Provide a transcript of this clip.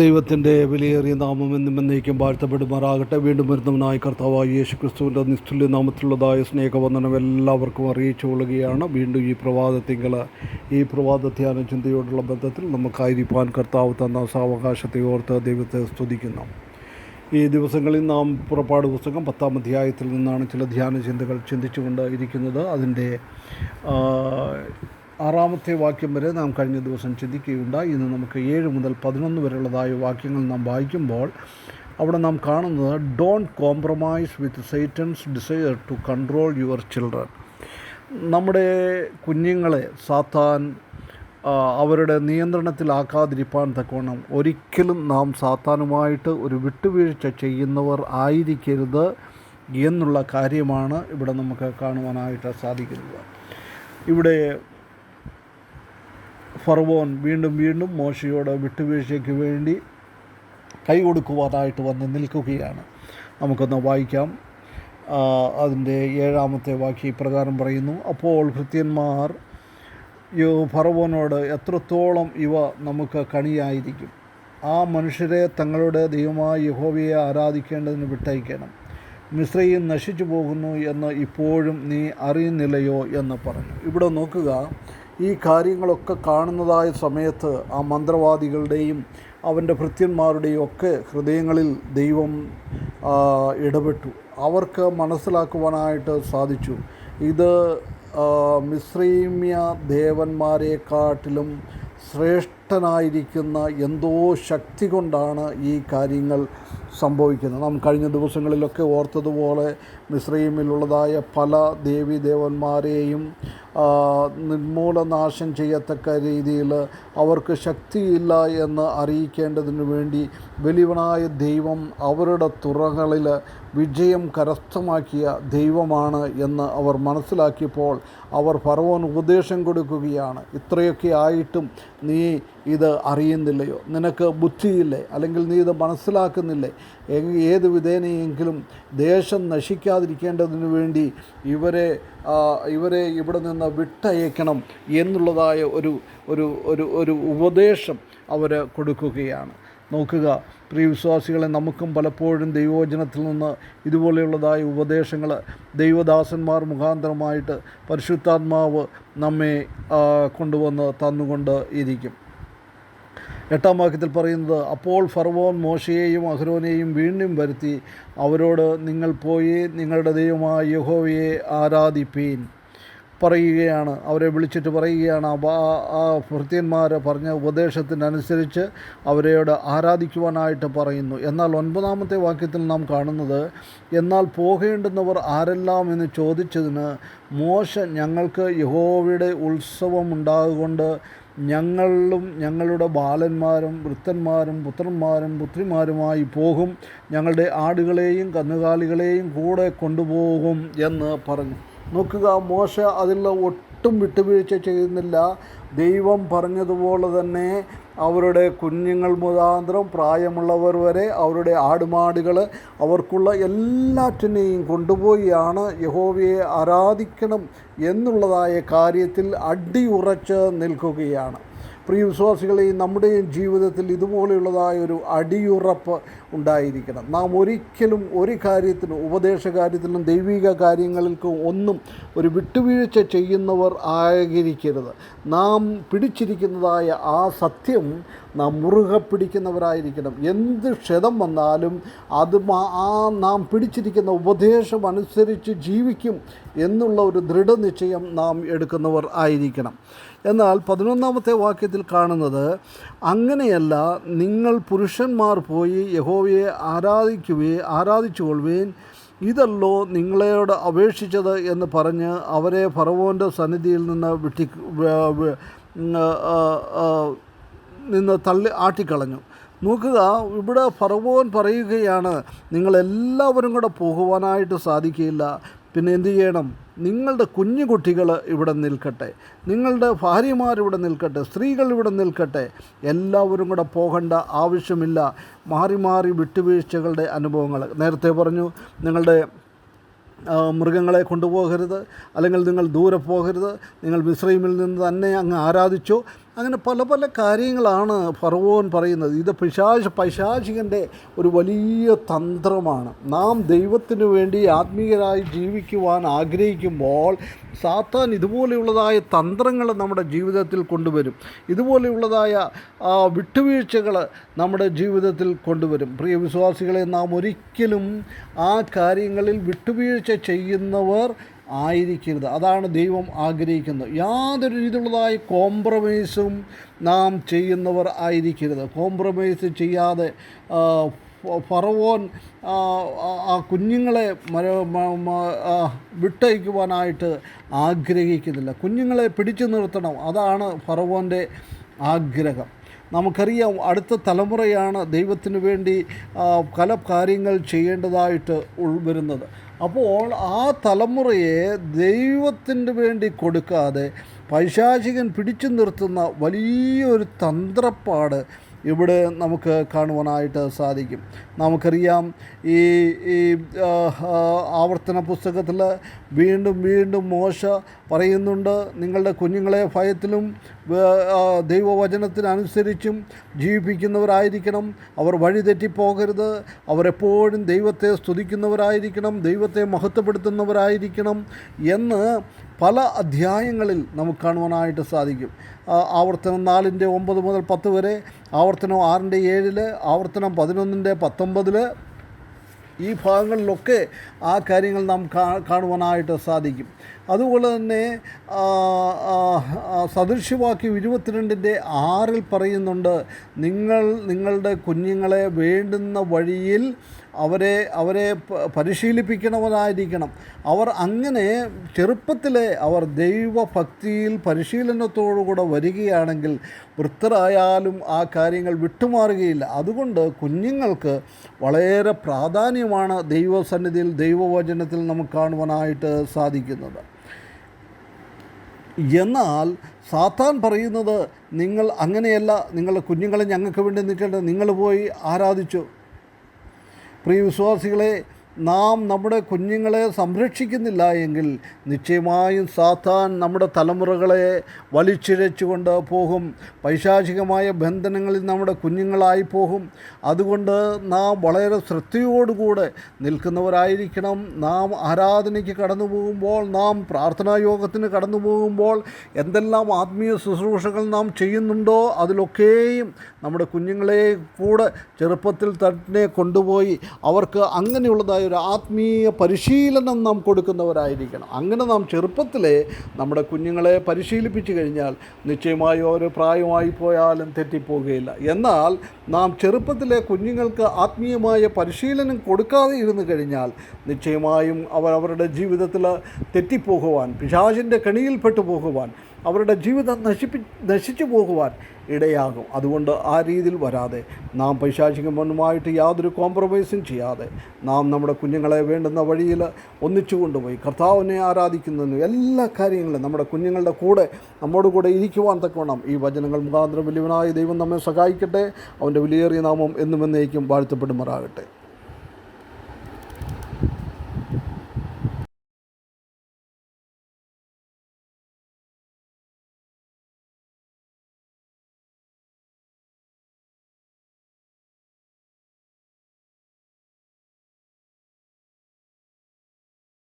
ദൈവത്തിന്റെ വിലയേറിയ നാമം എന്നും എന്നേക്കും വാഴ്ത്തപ്പെടുമാറാകട്ടെ. വീണ്ടും വരുന്നവനായ കർത്താവായ യേശു ക്രിസ്തുവിന്റെ നിസ്തുല്യ നാമത്തിലുള്ളതായ സ്നേഹവന്ദനം എല്ലാവർക്കും അറിയിച്ചു കൊള്ളുകയാണ്. വീണ്ടും ഈ പ്രഭാതത്തിങ്കൾ ഈ പ്രവാദ ധ്യാന ചിന്തയോടുള്ള ബന്ധത്തിൽ നമുക്കായിരിക്കാൻ കർത്താവ് തന്ന സാവകാശത്തെ ഓർത്ത് ദൈവത്തെ സ്തുതിക്കുന്നു. ഈ ദിവസങ്ങളിൽ നാം പുറപ്പാട് പുസ്തകം പത്താം അധ്യായത്തിൽ നിന്നാണ് ചില ധ്യാന ചിന്തകൾ ചിന്തിച്ചുകൊണ്ട് ഇരിക്കുന്നത്. അതിന്റെ ആറാമത്തെ വാക്യം വരെ നാം കഴിഞ്ഞ ദിവസം ചിന്തിക്കുകയുണ്ടായി. ഇന്ന് നമുക്ക് ഏഴ് മുതൽ പതിനൊന്ന് വരെയുള്ളതായ വാക്യങ്ങൾ നാം വായിക്കുമ്പോൾ അവിടെ നാം കാണുന്നത് don't compromise with Satan's desire to control your children നമ്മുടെ കുഞ്ഞുങ്ങളെ സാത്താൻ അവരുടെ നിയന്ത്രണത്തിലാക്കാതിരിപ്പാൻ തക്കവണ്ണം ഒരിക്കലും നാം സാത്താനുമായിട്ട് ഒരു വിട്ടുവീഴ്ച ചെയ്യുന്നവർ ആയിരിക്കരുത് എന്നുള്ള കാര്യമാണ് ഇവിടെ നമുക്ക് കാണുവാനായിട്ട് സാധിക്കുന്നത്. ഇവിടെ ഫർവോൻ വീണ്ടും വീണ്ടും മോശയോട് വിട്ടുവീഴ്ചയ്ക്ക് വേണ്ടി കൈ കൊടുക്കുവാനായിട്ട് വന്ന് നിൽക്കുകയാണ്. നമുക്കൊന്ന് വായിക്കാം. അതിന്റെ ഏഴാമത്തെ വാക്യം ഇപ്രകാരം പറയുന്നു. അപ്പോൾ ഭൃത്യന്മാർ യോ ഫറവോനോട് എത്രത്തോളം ഇവ നമുക്ക് കണിയായിരിക്കും? ആ മനുഷ്യരെ തങ്ങളുടെ ദൈവമായ യഹോവയെ ആരാധിക്കേണ്ടതിന് വിട്ടയക്കണം. മിശ്രയും നശിച്ചു പോകുന്നു എന്ന് ഇപ്പോഴും നീ അറിയുന്നില്ലയോ എന്ന് പറഞ്ഞു. ഇവിടെ നോക്കുക. ഈ കാര്യങ്ങളൊക്കെ കാണുന്നതായ സമയത്ത് ആ മന്ത്രവാദികളുടെയും അവന്റെ ഭൃത്യന്മാരുടെയും ഒക്കെ ഹൃദയങ്ങളിൽ ദൈവം ഇടപെട്ടു. അവർക്ക് മനസ്സിലാക്കുവാനായിട്ട് സാധിച്ചു. ഇത് മിശ്രീമ്യ ദേവന്മാരെക്കാട്ടിലും ശ്രേഷ്ഠനായിരിക്കുന്ന എന്തോ ശക്തി കൊണ്ടാണ് ഈ കാര്യങ്ങൾ സംഭവിക്കുന്നത്. നാം കഴിഞ്ഞ ദിവസങ്ങളിലൊക്കെ ഓർത്തതുപോലെ മിശ്രീമിലുള്ളതായ പല ദേവി ദേവന്മാരെയും നിർമൂലനാശം ചെയ്യത്തക്ക രീതിയിൽ അവർക്ക് ശക്തിയില്ല എന്ന് അറിയിക്കേണ്ടതിന് വേണ്ടി വലിയവനായ ദൈവം അവരുടെ തുറകളിൽ വിജയം കരസ്ഥമാക്കിയ ദൈവമാണ് എന്ന് അവർ മനസ്സിലാക്കിയപ്പോൾ അവർ ഫറവോൻ ഉപദേശം കൊടുക്കുകയാണ്. ഇത്രയൊക്കെ ആയിട്ടും നീ ഇത് അറിയുന്നില്ലയോ? നിനക്ക് ബുദ്ധിയില്ലേ? അല്ലെങ്കിൽ നീ ഇത് മനസ്സിലാക്കുന്നില്ലേ? ഏത് വിധേനയെങ്കിലും ദേശം നശിക്കാതിരിക്കേണ്ടതിന് വേണ്ടി ഇവരെ ഇവരെ ഇവിടെ നിന്ന് വിട്ടയക്കണം എന്നുള്ളതായ ഒരു ഒരു ഒരു ഒരു ഉപദേശം അവർ കൊടുക്കുകയാണ്. നോക്കുക പ്രിയ വിശ്വാസികളെ നമുക്കും പലപ്പോഴും ദൈവവചനത്തിൽ നിന്ന് ഇതുപോലെയുള്ളതായ ഉപദേശങ്ങൾ ദൈവദാസന്മാർ മുഖാന്തരമായിട്ട് പരിശുദ്ധാത്മാവ് നമ്മെ കൊണ്ടുവന്ന് തന്നുകൊണ്ട് ഇരിക്കും. എട്ടാം വാക്യത്തിൽ പറയുന്നത് അപ്പോൾ ഫർവോൻ മോശയെയും അഹ്റോനെയും വീണ്ടും വരുത്തി അവരോട് നിങ്ങൾ പോയി നിങ്ങളുടെ ദൈവമായ യഹോവയെ ആരാധിപ്പീൻ. പറയുകയാണ് അവരെ വിളിച്ചിട്ട് പറയുകയാണ് ആ ആ ഭൃത്യന്മാർ പറഞ്ഞ ഉപദേശത്തിനനുസരിച്ച് അവരോട് ആരാധിക്കുവാനായിട്ട് പറയുന്നു. എന്നാൽ ഒൻപതാമത്തെ വാക്യത്തിൽ നാം കാണുന്നത് എന്നാൽ പോകേണ്ടുന്നവർ ആരെല്ലാം എന്ന് ചോദിച്ചതിന് മോശ ഞങ്ങൾക്ക് യഹോവയുടെ ഉത്സവമുണ്ടാകൊണ്ട് ഞങ്ങളും ഞങ്ങളുടെ ബാലന്മാരും വൃത്തന്മാരും പുത്രന്മാരും പുത്രിമാരുമായി പോകും. ഞങ്ങളുടെ ആടുകളെയും കന്നുകാലികളെയും കൂടെ കൊണ്ടുപോകും എന്ന് പറഞ്ഞു. നോക്കുക മോശ അതിൽ ഒട്ടും വിട്ടുവീഴ്ച ചെയ്യുന്നില്ല. ദൈവം പറഞ്ഞതുപോലെ തന്നെ അവരുടെ കുഞ്ഞുങ്ങൾ മുതാന്തരം പ്രായമുള്ളവർ വരെ അവരുടെ ആടുമാടുകൾ അവർക്കുള്ള എല്ലാറ്റിനെയും കൊണ്ടുപോയാണ് യഹോവയെ ആരാധിക്കണം എന്നുള്ളതായ കാര്യത്തിൽ അടിയുറച്ച് നിൽക്കുകയാണ്. പ്രിയ വിശ്വാസികളെ നമ്മുടെയും ജീവിതത്തിൽ ഇതുപോലെയുള്ളതായ ഒരു അടിയുറപ്പ് ഉണ്ടായിരിക്കണം. നാം ഒരിക്കലും ഒരു കാര്യത്തിനും ഉപദേശ കാര്യത്തിനും ദൈവിക കാര്യങ്ങൾക്കും ഒന്നും ഒരു വിട്ടുവീഴ്ച ചെയ്യുന്നവർ ആയിരിക്കരുത്. നാം പിടിച്ചിരിക്കുന്നതായ ആ സത്യം നാം മുറുകെ പിടിക്കുന്നവരായിരിക്കണം. എന്ത് ക്ഷതം വന്നാലും അത് ആ നാം പിടിച്ചിരിക്കുന്ന ഉപദേശം അനുസരിച്ച് ജീവിക്കും എന്നുള്ള ഒരു ദൃഢനിശ്ചയം നാം എടുക്കുന്നവർ ആയിരിക്കണം. എന്നാൽ പതിനൊന്നാമത്തെ വാക്യത്തിൽ കാണുന്നത് അങ്ങനെയല്ല നിങ്ങൾ പുരുഷന്മാർ പോയി യഹോവയെ ആരാധിക്കുകയെ കൊള്ളുകയും ഇതല്ലോ നിങ്ങളോട് അപേക്ഷിച്ചത് എന്ന് പറഞ്ഞ് അവരെ ഫറവോന്റെ സന്നിധിയിൽ നിന്ന് വിട്ടി നിന്ന് തള്ളി ആട്ടിക്കളഞ്ഞു. നോക്കുക ഇവിടെ ഫറവോൻ പറയുകയാണ് നിങ്ങളെല്ലാവരും കൂടെ പോകുവാനായിട്ട് സാധിക്കില്ല പിന്നെ എന്തു ചെയ്യണം? നിങ്ങളുടെ കുഞ്ഞു കുട്ടികൾ ഇവിടെ നിൽക്കട്ടെ. നിങ്ങളുടെ ഭാര്യമാരിവിടെ നിൽക്കട്ടെ. സ്ത്രീകൾ ഇവിടെ നിൽക്കട്ടെ. എല്ലാവരും കൂടെ പോകേണ്ട ആവശ്യമില്ല. മാറി മാറി വിട്ടുവീഴ്ചകളുടെ അനുഭവങ്ങൾ. നേരത്തെ പറഞ്ഞു നിങ്ങളുടെ മൃഗങ്ങളെ കൊണ്ടുപോകരുത്. അല്ലെങ്കിൽ നിങ്ങൾ ദൂരെ പോകരുത്. നിങ്ങൾ മിശ്രീമിൽ നിന്ന് തന്നെ അങ്ങ് ആരാധിച്ചോ. അങ്ങനെ പല പല കാര്യങ്ങളാണ് ഫറവോൻ പറയുന്നത്. ഇത് പിശാശ് പൈശാചികന്റെ ഒരു വലിയ തന്ത്രമാണ്. നാം ദൈവത്തിന് വേണ്ടി ആത്മീയരായി ജീവിക്കുവാൻ ആഗ്രഹിക്കുമ്പോൾ സാത്താൻ ഇതുപോലെയുള്ളതായ തന്ത്രങ്ങൾ നമ്മുടെ ജീവിതത്തിൽ കൊണ്ടുവരും. ഇതുപോലെയുള്ളതായ വിട്ടുവീഴ്ചകൾ നമ്മുടെ ജീവിതത്തിൽ കൊണ്ടുവരും. പ്രിയ വിശ്വാസികളെ നാം ഒരിക്കലും ആ കാര്യങ്ങളിൽ വിട്ടുവീഴ്ച ചെയ്യുന്നവർ ആയിരിക്കരുത്. അതാണ് ദൈവം ആഗ്രഹിക്കുന്നത്. യാതൊരു രീതിയിലുള്ളതായ കോംപ്രമൈസും നാം ചെയ്യുന്നവർ ആയിരിക്കരുത്. കോംപ്രമൈസ് ചെയ്യാതെ ഫറവോൻ ആ, കുഞ്ഞുങ്ങളെ വിട്ടയക്കുവാനായിട്ട് ആഗ്രഹിക്കുന്നില്ല. കുഞ്ഞുങ്ങളെ പിടിച്ചു നിർത്തണം. അതാണ് ഫറവോന്റെ ആഗ്രഹം. നമുക്കറിയാം അടുത്ത തലമുറയാണ് ദൈവത്തിന് വേണ്ടി പല കാര്യങ്ങൾ ചെയ്യേണ്ടതായിട്ട് ഉൾ- വരുന്നത്. അപ്പോൾ ആ തലമുറയെ ദൈവത്തിന് വേണ്ടി കൊടുക്കാതെ പൈശാചികൻ പിടിച്ചു നിർത്തുന്ന വലിയൊരു തന്ത്രപ്പാട് ഇവിടെ നമുക്ക് കാണുവാനായിട്ട് സാധിക്കും. നമുക്കറിയാം ഈ ഈ ആവർത്തന പുസ്തകത്തിൽ വീണ്ടും വീണ്ടും മോശ പറയുന്നുണ്ട്. നിങ്ങളുടെ കുഞ്ഞുങ്ങളെ ഭയത്തിലും ദൈവവചനത്തിനനുസരിച്ചും ജീവിപ്പിക്കുന്നവരായിരിക്കണം. അവർ വഴിതെറ്റിപ്പോകരുത്. അവരെപ്പോഴും ദൈവത്തെ സ്തുതിക്കുന്നവരായിരിക്കണം. ദൈവത്തെ മഹത്വപ്പെടുത്തുന്നവരായിരിക്കണം എന്ന് പല അധ്യായങ്ങളിൽ നമുക്ക് കാണുവാനായിട്ട് സാധിക്കും. ആവർത്തനം നാലിന്റെ ഒമ്പത് മുതൽ പത്ത് വരെ ആവർത്തനം ആറിന്റെ ഏഴിൽ ആവർത്തനം പതിനൊന്നിന്റെ പത്തൊമ്പതിൽ ഈ ഭാഗങ്ങളിലൊക്കെ ആ കാര്യങ്ങൾ നാം കാണുവാനായിട്ട് സാധിക്കും. അതുപോലെ തന്നെ സദൃശ്യവാക്യം ഇരുപത്തിരണ്ടിന്റെ ആറിൽ പറയുന്നുണ്ട് നിങ്ങൾ നിങ്ങളുടെ കുഞ്ഞുങ്ങളെ വേണ്ടുന്ന വഴിയിൽ അവരെ അവരെ പരിശീലിപ്പിക്കണവരായിരിക്കണം. അവർ അങ്ങനെ ചെറുപ്പത്തിലെ അവർ ദൈവഭക്തിയിൽ പരിശീലനത്തോടുകൂടെ വരികയാണെങ്കിൽ വൃത്തരായാലും ആ കാര്യങ്ങൾ വിട്ടുമാറുകയില്ല. അതുകൊണ്ട് കുഞ്ഞുങ്ങൾക്ക് വളരെ പ്രാധാന്യമാണ് ദൈവസന്നിധിയിൽ ദൈവവചനത്തിൽ നമുക്ക് കാണുവാനായിട്ട് സാധിക്കുന്നത്. എന്നാൽ സാത്താൻ പറയുന്നത് നിങ്ങൾ അങ്ങനെയല്ല നിങ്ങളുടെ കുഞ്ഞുങ്ങളെ ഞങ്ങൾക്ക് വേണ്ടി നിൽക്കേണ്ടത് നിങ്ങൾ പോയി ആരാധിച്ചു. പ്രിയ വിശ്വാസികളെ നാം നമ്മുടെ കുഞ്ഞുങ്ങളെ സംരക്ഷിക്കുന്നില്ല എങ്കിൽ നിശ്ചയമായും സാത്താൻ നമ്മുടെ തലമുറകളെ വലിച്ചിഴച്ചുകൊണ്ട് പോകും. പൈശാചികമായ ബന്ധനങ്ങളിൽ നമ്മുടെ കുഞ്ഞുങ്ങളായി പോകും. അതുകൊണ്ട് നാം വളരെ ശ്രദ്ധയോടുകൂടെ നിൽക്കുന്നവരായിരിക്കണം. നാം ആരാധനയ്ക്ക് കടന്നു പോകുമ്പോൾ നാം പ്രാർത്ഥനാ യോഗത്തിന് കടന്നു പോകുമ്പോൾ എന്തെല്ലാം ആത്മീയ ശുശ്രൂഷകൾ നാം ചെയ്യുന്നുണ്ടോ അതിലൊക്കെയും നമ്മുടെ കുഞ്ഞുങ്ങളെ കൂടെ ചെറുപ്പത്തിൽ തന്നെ കൊണ്ടുപോയി അവർക്ക് അങ്ങനെയുള്ളതായ ഒരു ആത്മീയ പരിശീലനം നാം കൊടുക്കുന്നവരായിരിക്കണം. അങ്ങനെ നാം ചെറുപ്പത്തിലെ നമ്മുടെ കുഞ്ഞുങ്ങളെ പരിശീലിപ്പിച്ചു കഴിഞ്ഞാൽ നിശ്ചയമായി ഒരു പ്രായമായി പോയാലും തെറ്റിപ്പോകുകയില്ല. എന്നാൽ നാം ചെറുപ്പത്തിലെ കുഞ്ഞുങ്ങൾക്ക് ആത്മീയമായ പരിശീലനം കൊടുക്കാതെ ഇരുന്ന് കഴിഞ്ഞാൽ നിശ്ചയമായും അവർ അവരുടെ ജീവിതത്തിൽ തെറ്റിപ്പോകുവാൻ പിശാചിന്റെ കെണിയിൽപ്പെട്ടു പോകുവാൻ അവരുടെ ജീവിതം നശിപ്പി നശിച്ചു പോകുവാൻ ഇടയാകും. അതുകൊണ്ട് ആ രീതിയിൽ വരാതെ നാം പൈശാചികമനുമായിട്ട് യാതൊരു കോംപ്രമൈസും ചെയ്യാതെ നാം നമ്മുടെ കുഞ്ഞുങ്ങളെ വേണ്ടുന്ന വഴിയിൽ ഒന്നിച്ചു കൊണ്ടുപോയി. കർത്താവിനെ ആരാധിക്കുന്നതിനും എല്ലാ കാര്യങ്ങളും നമ്മുടെ കുഞ്ഞുങ്ങളുടെ കൂടെ നമ്മോട് കൂടെ ഇരിക്കുവാൻ തക്കവണ്ണം ഈ വചനങ്ങൾ മുഖാന്തരം വലിയവനായ ദൈവം നമ്മെ സഹായിക്കട്ടെ. അവന്റെ വിലയേറിയ നാമം എന്നും എന്നേക്കും വാഴ്ത്തപ്പെടുമാറാകട്ടെ.